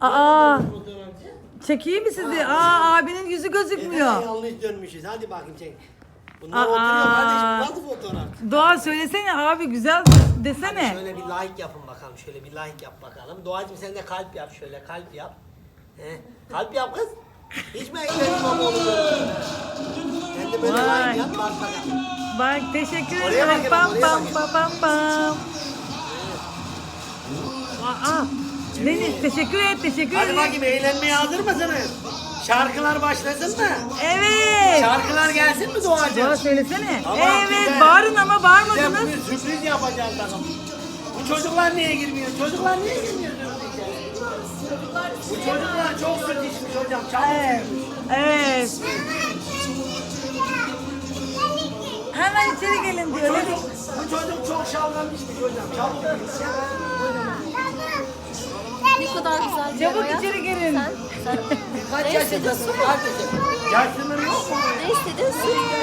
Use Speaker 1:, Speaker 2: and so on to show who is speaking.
Speaker 1: Aa, çekeyim mi sizi? Aa, abinin yüzü gözükmüyor.
Speaker 2: yanlış dönmüşüz? Hadi bakayım çek. Bunlar
Speaker 1: Aa.
Speaker 2: oturuyor kardeşim. Nasıl fotoğraf?
Speaker 1: Doğa söylesene abi güzel desene.
Speaker 2: şöyle bir like yapın bakalım. Şöyle bir like yap bakalım. Doğacığım sen de kalp yap şöyle. Kalp yap. He. Kalp yap kız. Hiç mi Ekrem İmamoğlu gördün? Sen de böyle
Speaker 1: Vay.
Speaker 2: like yap. Bak bakalım.
Speaker 1: Bak teşekkür
Speaker 2: Oraya
Speaker 1: ederim.
Speaker 2: bakın,
Speaker 1: Pam
Speaker 2: oraya
Speaker 1: pam
Speaker 2: bakın.
Speaker 1: pam pam pam. Aa, Deniz teşekkür et teşekkür
Speaker 2: Hadi
Speaker 1: ederim.
Speaker 2: bakayım eğlenmeye hazır mısınız? Şarkılar başlasın mı?
Speaker 1: Evet.
Speaker 2: Şarkılar gelsin mi Doğacığım?
Speaker 1: Doğa söylesene.
Speaker 2: Tamam,
Speaker 1: evet
Speaker 2: güzel.
Speaker 1: bağırın ama
Speaker 2: Size
Speaker 1: bağırmadınız.
Speaker 2: bugün sürpriz yapacağız bakalım. Bu çocuklar niye girmiyor? Çocuklar niye girmiyor? Bu çocuklar çok süt içmiş hocam. Çabuk
Speaker 1: Evet. Evet. Hemen içeri gelin
Speaker 2: Bu
Speaker 1: diyor.
Speaker 2: çocuk, bu çocuk çok şalgam içmiş hocam. Çabuk içmiş.
Speaker 3: Ne kadar güzel bir
Speaker 1: Çabuk içeri gelin.
Speaker 3: Sen, sen
Speaker 2: Kaç yaşındasın kardeşim? Yaşlılığın yok mu?
Speaker 3: Ne istedin? Su.